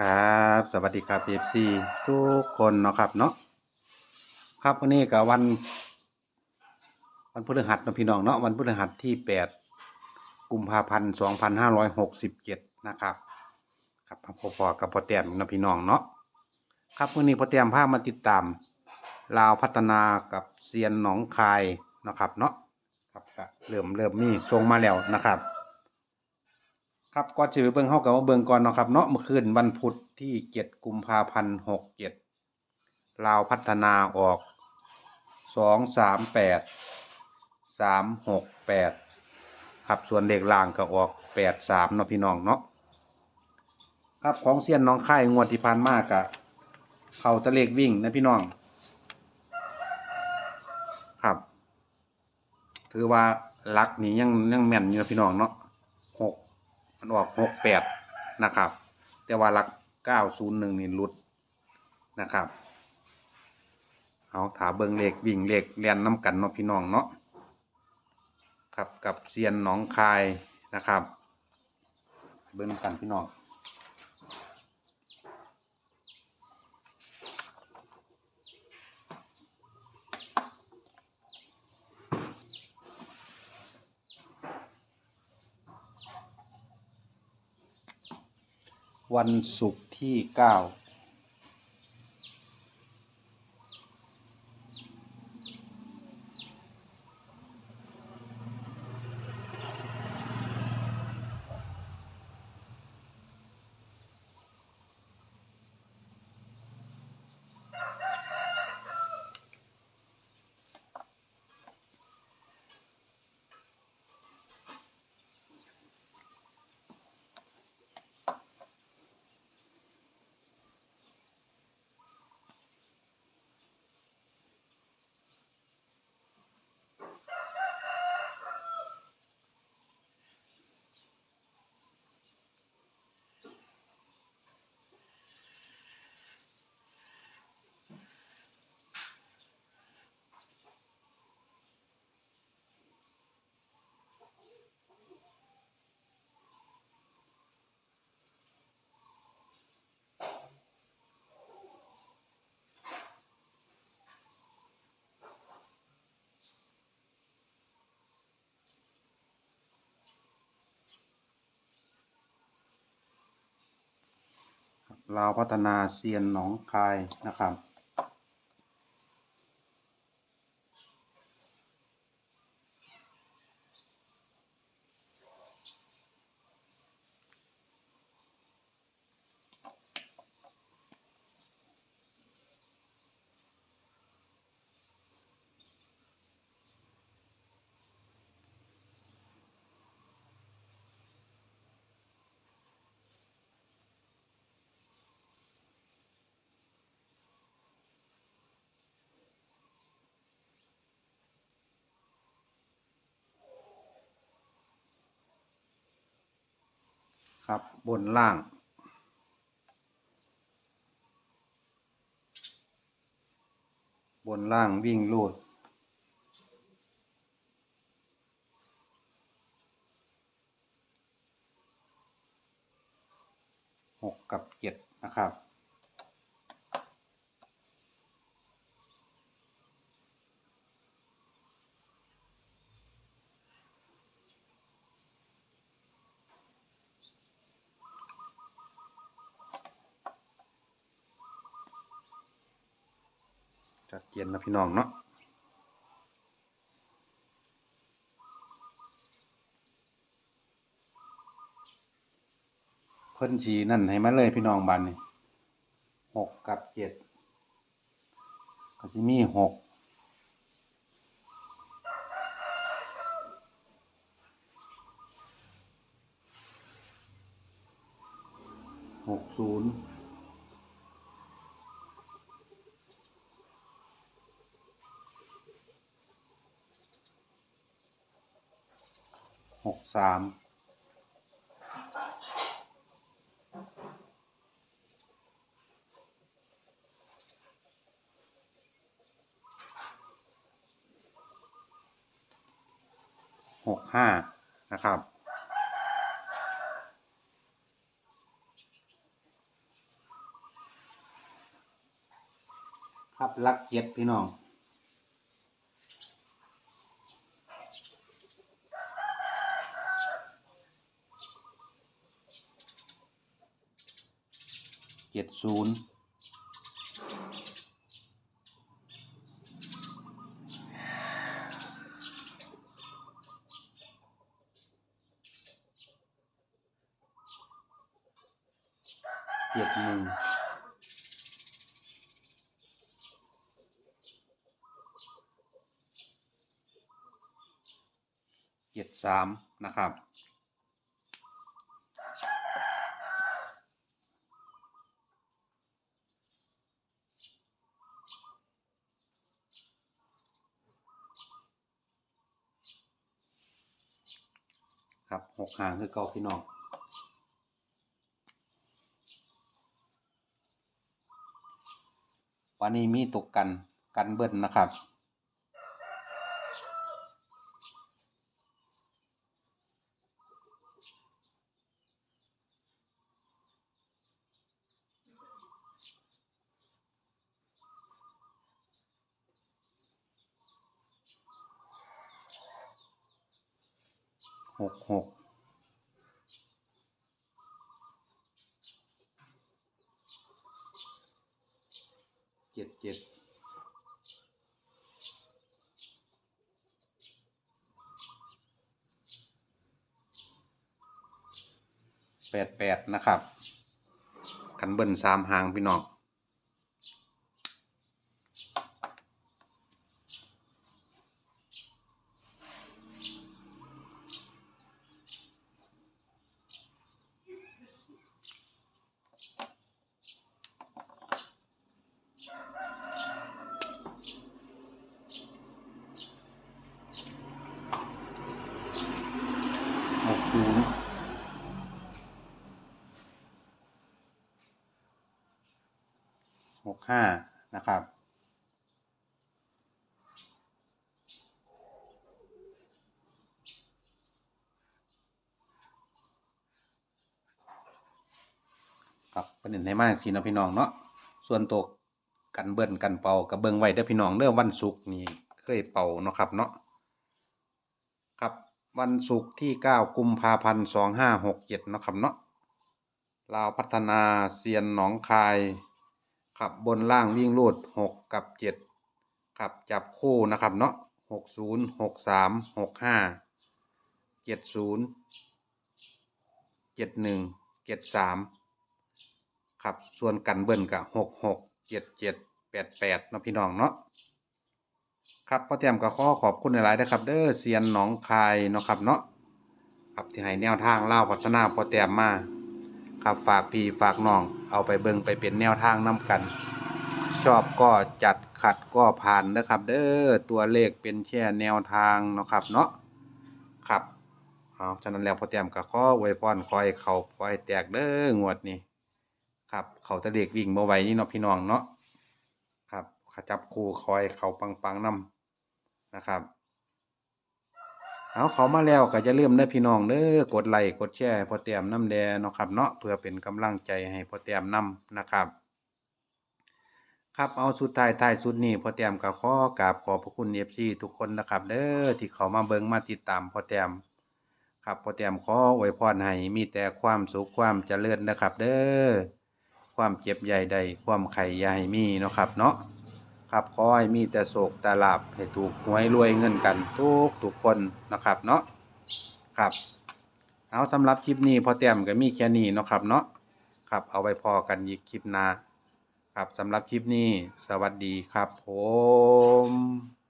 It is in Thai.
ครับ สวัสดีครับ FC ทุกคนเนาะครับเนาะครับวันนี้ก็วัน วันพฤหัสเนาะพี่น้องเนาะวันพฤหัสที่8กุมภาพันธ์2567นห้าร้อยหกสิบเจ็ดนะครับครับพอๆกับพ่อแต้มเนาะพี่น้องเนาะครับวันนี้พ่อแต้มพามาติดตาม ลาวพัฒนากับเซียนหนองคายเนาะครับเนาะครับก็เริ่มเริ่มมีส่งมาแล้วนะครับ ครับก่อนจะไปเบิ่งเฮากับว่าเบิ่งก่อนเนาะครับเนาะเมื่อคืนวันพุธที่7กุมภาพันธ์67ลาวพัฒนาออก238 368ครับส่วนเลขล่างก็ออก83เนาะพี่น้องเนาะครับของเซียนน้องค่ายงวดที่ผ่านมากะเขาตะเลขวิ่งนะพี่น้อง ครับ ถือว่าลักนี้ยังยังแม่นอยู่นะพี่น้องเนาะ มันออกหกแปดนะครับ แต่ว่าลักเก้าศูนย์หนึ่งนี่หลุดนะครับเอาถาเบิงเลขวิ่งเลขเรียนน้ำกันเนาะพี่น้องเนาะครับกับเซียนหนองคายนะครับ เบิ้งกันพี่น้อง วันศุกร์ที่ 9 ลาวพัฒนาเซียนหนองคายนะครับ ครับบนล่าง บนล่างวิ่งลูดหกกับเจ็ดนะครับ จัดเย็นนะพี่น้องเนาะเพิ่นชีนั่นให้มาเลยพี่น้องบันนี่หกกับเจ็ดก็สิมีหกหกศูนย์ สามหกห้านะครับ ครับลักเจ็ดพี่น้อง เจ็ดศูนย์เจ็ดหนึ่งเจ็ดสามนะครับ ครับหกหางคือเก่าพี่น้องวันนี้มีตกกันกันเบิ้ลนะครับ หกหกเจ็ดเจ็ดแปดแปดนะครับกันเบิ้ลสามหางพี่น้อง หกศูนย์ ห้านะครับ ครับประเด็นให้มากทีนะพี่น้องเนาะส่วนตัวกันเบิ้ลกันเป่ากับเบิ้งไว้เด้พี่น้องเด้อวันศุกร์นี่เคยเป่าเนาะครับเนาะครับวันศุกร์ที่เก้ากุมภาพันธ์สองห้าหกเจ็ดเนาะครับเนาะลาวพัฒนาเซียนหนองคาย ขับบนล่างวิ่งรูดหกกับเจ็ดขับจับคู่นะครับเนาะหกศูนย์หกสามหกห้าเจ็ดศูนย์เจ็ดหนึ่งเจ็ดสามครับส่วนกันเบิ้ลกับหกหกเจ็ดเจ็ดแปดแปดเนาะพี่น้องเนาะครับพ่อแต้มก็ขอขอบคุณหลายๆนะครับ เด้อเซียนหนองคายเนาะครับเนาะครับที่ให้แนวทางเล่าพัฒนาพ่อแต้มมา ครับฝากพี่ฝากน้อง เอาไปเบิ่งไปเป็นแนวทางนํกัน ชอบก็จัดขัดก็ผ่านนะครับ เด้อตัวเลขเป็นแค่แนวทางเนาะครับเนาะครับเอาฉะนั้นแล้วพอแต้มก็ขอไว้พรคอยเขาคอยแตกเด้องวดนี้ครับ เขาตะเด็กวิ่งมาไว้นี่เนาะพี่น้องเนาะครับขจับคู่คอยเขาปังปังๆนำนะครับ เอาเขามาแล้วก็จะเริ่าลืมเด้อพี่น้องเด้อกดไลค์กดแชร์พอเตรียมน้ำแดงเนาะครับเนาะเพื่อเป็นกำลังใจให้พอเตรียมนำนะครับ ครับเอาสุดท้ายท้ายสุดนี้พอเตรียมก็ขอกราบขอบพระคุณเอฟซีทุกคนนะครับ เด้อที่เขามาเบิ่งมาติดตามพอเตรียมครับพอเตรียมขออวยพรให้มีแต่ความสุขความเจริญนะครับ เด้อความเจ็บใหญ่ใดความไข่ใหญ่มีเนาะครับเนาะ ครับขอให้มีแต่โศกแต่ลาบให้ถูกหวยรวยเงินกันทุกทุกคนนะครับเนาะครับ เอาสำหรับคลิปนี้พอเต็มก็มีแค่นี้นะครับเนาะครับเอาไว้พอกันอีกคลิปหน้าครับสำหรับคลิปนี้ สวัสดีครับผม